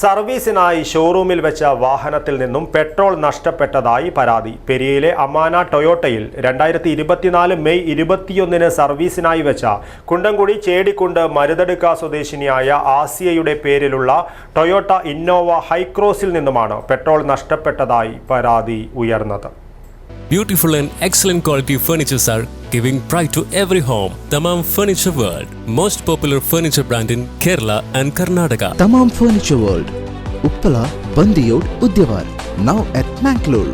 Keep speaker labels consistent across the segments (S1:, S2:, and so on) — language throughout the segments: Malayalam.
S1: സർവീസിനായി ഷോറൂമിൽ വെച്ച വാഹനത്തിൽ നിന്നും പെട്രോൾ നഷ്ടപ്പെട്ടതായി പരാതി. പെരിയയിലെ അമാന ടൊയോട്ടയിൽ രണ്ടായിരത്തി ഇരുപത്തിനാല് മെയ് ഇരുപത്തിയൊന്നിന് സർവീസിനായി വെച്ച കുണ്ടംകുടി ചേടിക്കുണ്ട് മരുതടുക്ക സ്വദേശിനിയായ ആസിയയുടെ പേരിലുള്ള ടൊയോട്ട ഇന്നോവ ഹൈക്രോസിൽ നിന്നുമാണ് പെട്രോൾ നഷ്ടപ്പെട്ടതായി പരാതി ഉയർന്നത്.
S2: Beautiful and excellent quality furnitures are giving pride to every home Thamam furniture world most popular furniture brand in Kerala and Karnataka
S3: Thamam furniture world Uppala Bandiyod Udyavar now at Mangalore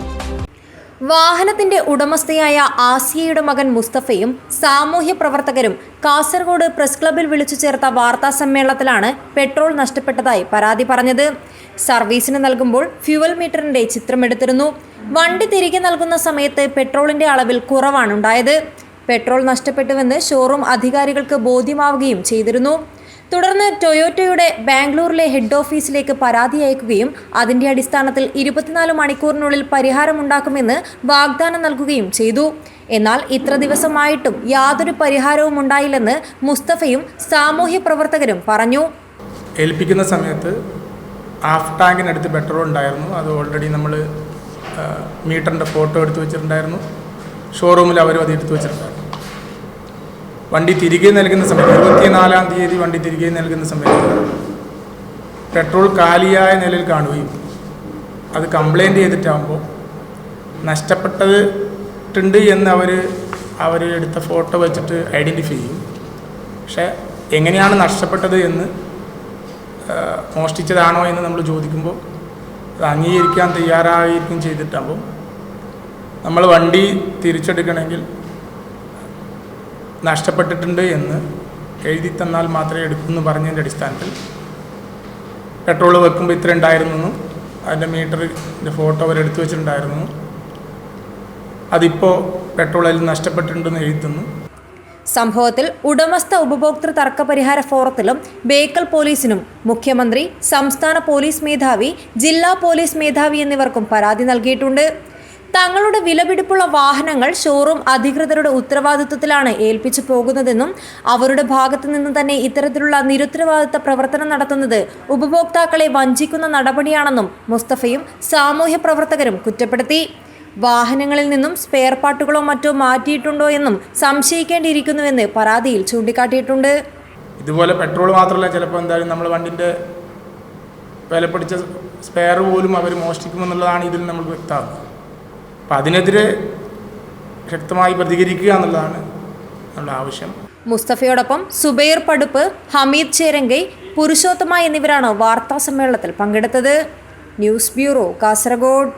S4: വാഹനത്തിന്റെ ഉടമസ്ഥയായ ആസിയയുടെ മകൻ മുസ്തഫയും സാമൂഹ്യ പ്രവർത്തകരും കാസർഗോഡ് പ്രസ് ക്ലബിൽ വിളിച്ചു ചേർത്ത വാർത്താ സമ്മേളനത്തിലാണ് പെട്രോൾ നഷ്ടപ്പെട്ടതായി പരാതി പറഞ്ഞത്. സർവീസിന് നൽകുമ്പോൾ ഫ്യുവൽ മീറ്ററിന്റെ ചിത്രമെടുത്തിരുന്നു എടുത്തിരുന്നു. വണ്ടി തിരികെ നൽകുന്ന സമയത്ത് പെട്രോളിന്റെ അളവിൽ കുറവാണ് ഉണ്ടായത്. പെട്രോൾ നഷ്ടപ്പെട്ടുവെന്ന് ഷോറൂം അധികാരികൾക്ക് ബോധ്യമാവുകയും ചെയ്തിരുന്നു. തുടർന്ന് ടൊയോട്ടയുടെ ബാംഗ്ലൂരിലെ ഹെഡ് ഓഫീസിലേക്ക് പരാതി അയക്കുകയും അതിന്റെ അടിസ്ഥാനത്തിൽ ഇരുപത്തിനാല് മണിക്കൂറിനുള്ളിൽ പരിഹാരമുണ്ടാക്കുമെന്ന് വാഗ്ദാനം നൽകുകയും ചെയ്തു. എന്നാൽ ഇത്ര ദിവസമായിട്ടും യാതൊരു പരിഹാരവും ഉണ്ടായില്ലെന്ന് മുസ്തഫയും സാമൂഹ്യ പ്രവർത്തകരും പറഞ്ഞു.
S5: ഏൽപ്പിക്കുന്ന സമയത്ത് ഹാഫ് ടാങ്കിനടുത്ത് പെട്രോൾ ഉണ്ടായിരുന്നു. അത് ഓൾറെഡി നമ്മൾ മീറ്ററിന്റെ ഫോട്ടോ എടുത്ത് വെച്ചിട്ടുണ്ടായിരുന്നു. ഷോറൂമിൽ അവരും അത് എടുത്ത് വെച്ചിട്ടുണ്ടായിരുന്നു. വണ്ടി തിരികെ നൽകുന്ന സമയത്ത് ഇരുപത്തിനാലാം തീയതി വണ്ടി തിരികെ നൽകുന്ന സമയത്ത് പെട്രോൾ കാലിയായ നിലയിൽ കാണുകയും അത് കംപ്ലൈന്റ് ചെയ്തിട്ടാകുമ്പോൾ നഷ്ടപ്പെട്ടത് എന്ന് അവർ അവർ എടുത്ത ഫോട്ടോ വെച്ചിട്ട് ഐഡന്റിഫൈ ചെയ്യും. പക്ഷേ എങ്ങനെയാണ് നഷ്ടപ്പെട്ടത് എന്ന് മോഷ്ടിച്ചതാണോ എന്ന് നമ്മൾ ചോദിക്കുമ്പോൾ അംഗീകരിക്കാൻ തയ്യാറായിരിക്കും ചെയ്തിട്ടാവും. നമ്മൾ വണ്ടി തിരിച്ചെടുക്കണമെങ്കിൽ നഷ്ടപ്പെട്ടിട്ടുണ്ട് എന്ന് എഴുതി തന്നാൽ മാത്രമേ എടുക്കുമെന്ന് പറഞ്ഞതിന്റെ അടിസ്ഥാനത്തിൽ പെട്രോൾ വെക്കുമ്പോൾ ഇത്ര ഉണ്ടായിരുന്നു അതിന്റെ മീറ്ററിന്റെ ഫോട്ടോ അവർ എടുത്തു വെച്ചിട്ടുണ്ടായിരുന്നു അതിപ്പോൾ പെട്രോൾ അതിൽ നഷ്ടപ്പെട്ടിട്ടുണ്ടെന്ന് എഴുതി തന്നു.
S4: സംഭവത്തിൽ ഉടമസ്ഥ ഉപഭോക്തൃ തർക്കപരിഹാര ഫോറത്തിലും ബേക്കൽ പോലീസിനും മുഖ്യമന്ത്രി സംസ്ഥാന പോലീസ് മേധാവി ജില്ലാ പോലീസ് മേധാവി എന്നിവർക്കും പരാതി നൽകിയിട്ടുണ്ട്. തങ്ങളുടെ വിലപിടിപ്പുള്ള വാഹനങ്ങൾ ഷോറൂം അധികൃതരുടെ ഉത്തരവാദിത്വത്തിലാണ് ഏൽപ്പിച്ചു പോകുന്നതെന്നും അവരുടെ ഭാഗത്തു നിന്ന് തന്നെ ഇത്തരത്തിലുള്ള നിരുത്തരവാദിത്ത പ്രവർത്തനം നടത്തുന്നത് ഉപഭോക്താക്കളെ വഞ്ചിക്കുന്ന നടപടിയാണെന്നും മുസ്തഫയും സാമൂഹ്യ പ്രവർത്തകരും കുറ്റപ്പെടുത്തി. വാഹനങ്ങളിൽ നിന്നും സ്പെയർ പാർട്ടുകളോ മറ്റോ മാറ്റിയിട്ടുണ്ടോ എന്നും സംശയിക്കേണ്ടിയിരിക്കുന്നുവെന്ന് പരാതിയിൽ ചൂണ്ടിക്കാട്ടിയിട്ടുണ്ട്.
S5: ഇതുപോലെ പെട്രോൾ മാത്രമല്ല ചിലപ്പോൾ എന്തായാലും നമ്മൾ വണ്ടിന്റെ വില പിടിച്ച സ്പെയർ പോലും അവർ മോഷ്ടിക്കുമെന്നുള്ളതാണ് ഇതിൽ നമ്മൾ വ്യക്തമാക്കുന്നത്. അപ്പം അതിനെതിരെ ശക്തമായി പ്രതികരിക്കുക എന്നുള്ളതാണ് നമ്മുടെ ആവശ്യം.
S4: മുസ്തഫയോടൊപ്പം സുബൈർ പടുപ്പ് ഹമീദ് ചേരങ്കൈ പുരുഷോത്തമ എന്നിവരാണ് വാർത്താ സമ്മേളനത്തിൽ പങ്കെടുത്തത്. News bureau Kasaragod.